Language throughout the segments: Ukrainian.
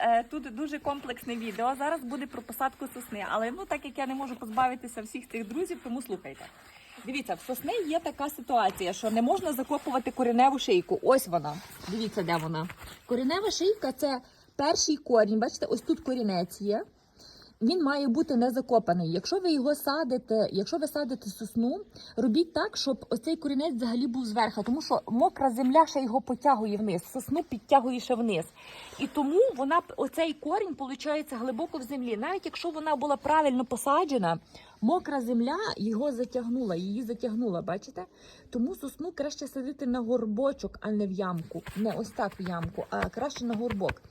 е, тут дуже комплексне відео. Зараз буде про посадку сосни. Але ну так як я не можу позбавитися всіх цих друзів, тому слухайте. Дивіться, в сосни є така ситуація, що не можна закопувати кореневу шийку. Ось вона. Дивіться, де вона. Коренева шийка це перший корінь. Бачите, ось тут корінець є. Він має бути не закопаний. Якщо ви його садите, якщо ви садите сосну, робіть так, щоб оцей корінець взагалі був зверху, тому що мокра земля ще його потягує вниз, сосну підтягує ще вниз. І тому вона оцей корінь виходить глибоко в землі. Навіть якщо вона була правильно посаджена, мокра земля його затягнула, її затягнула, бачите? Тому сосну краще садити на горбочок, а не в ямку. Не ось так в ямку, а краще на горбок.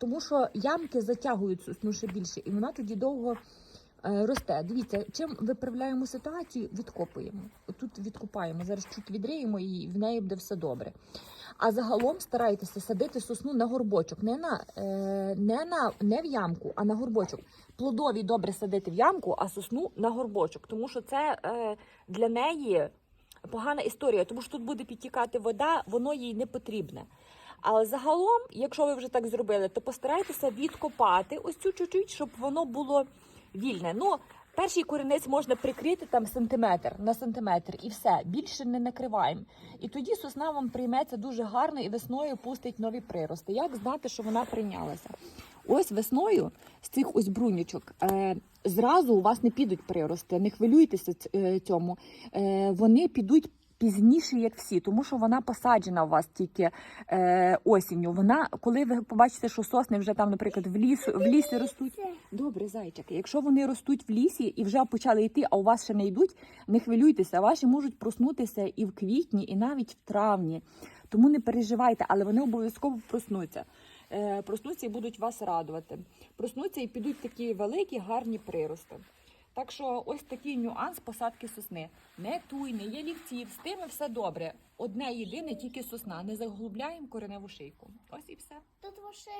Тому що ямки затягують сосну ще більше, і вона тоді довго е, росте. Дивіться, чим виправляємо ситуацію, відкопуємо. Отут відкопаємо. Зараз чуть відриємо і в неї буде все добре. А загалом старайтеся садити сосну на горбочок, не на е, не на не в ямку, а на горбочок. Плодові добре садити в ямку, а сосну на горбочок, тому що це е, для неї погана історія, тому що тут буде підтікати вода, воно їй не потрібне. Але загалом, якщо ви вже так зробили, то постарайтеся відкопати ось цю чуть-чуть, щоб воно було вільне. Ну, перший корінець можна прикрити там сантиметр на сантиметр і все, більше не накриваємо. І тоді сосна вам прийметься дуже гарно і весною пустить нові прирости. Як знати, що вона прийнялася? Ось весною з цих ось брунючок е, зразу у вас не підуть прирости, не хвилюйтеся е, цьому. Е, вони підуть пізніше, як всі, тому що вона посаджена у вас тільки е, осінню. Вона, коли ви побачите, що сосни вже там, наприклад, в ліс в лісі ростуть. Добре, зайчики. Якщо вони ростуть в лісі і вже почали йти, а у вас ще не йдуть, не хвилюйтеся. Ваші можуть проснутися і в квітні, і навіть в травні. Тому не переживайте, але вони обов'язково проснуться. Е, проснуться і будуть вас радувати. Проснуться і підуть такі великі, гарні прирости. Так що ось такий нюанс посадки сосни. Не туй, не є лівців, з тими все добре. Одне єдине, тільки сосна. Не заглубляємо кореневу шийку. Ось і все. Тут ваша.